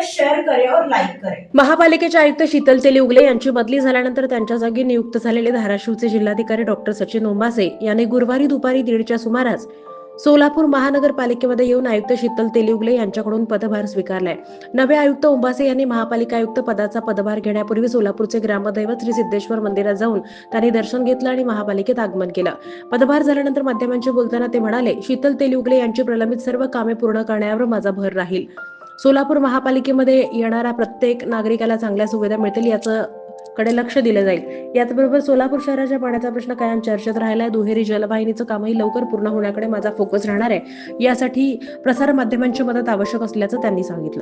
करें शेयर और लाईक करे. महापालिकेचे आयुक्त शीतल तेली उगले यांची बदली झाल्यानंतर त्यांच्या जागी नियुक्त झालेले धाराशिवचे जिल्हाधिकारी डॉक्टर सचिन ओंबासे यांनी गुरुवारी दुपारी दीडच्या सुमारास सोलापूर महानगरपालिकेमध्ये येऊन आयुक्त शीतल तेलीउगले यांच्याकडून पदभार स्वीकारलाय. नवे आयुक्त ओंबासे यांनी महापालिका आयुक्त पदाचा पदभार घेण्यापूर्वी सोलापूरचे ग्रामदैवत श्री सिद्धेश्वर मंदिरात जाऊन त्यांनी दर्शन घेतलं आणि महापालिकेत आगमन केलं. पदभार झाल्यानंतर माध्यमांशी बोलताना ते म्हणाले शीतल तेली उगले यांची प्रलंबित सर्व कामे पूर्ण करण्यावर माझा भर राहील. सोलापूर महापालिकेमध्ये येणाऱ्या प्रत्येक नागरिकाला चांगल्या सुविधा मिळतील याचं कडे लक्ष दिलं जाईल. याचबरोबर सोलापूर शहराच्या पाण्याचा प्रश्न कायम चर्चेत राहिला आहे दुहेरी जलवाहिनीचं कामही लवकर पूर्ण होण्याकडे माझा फोकस राहणार आहे. यासाठी प्रसार माध्यमांची मदत आवश्यक असल्याचं त्यांनी सांगितलं.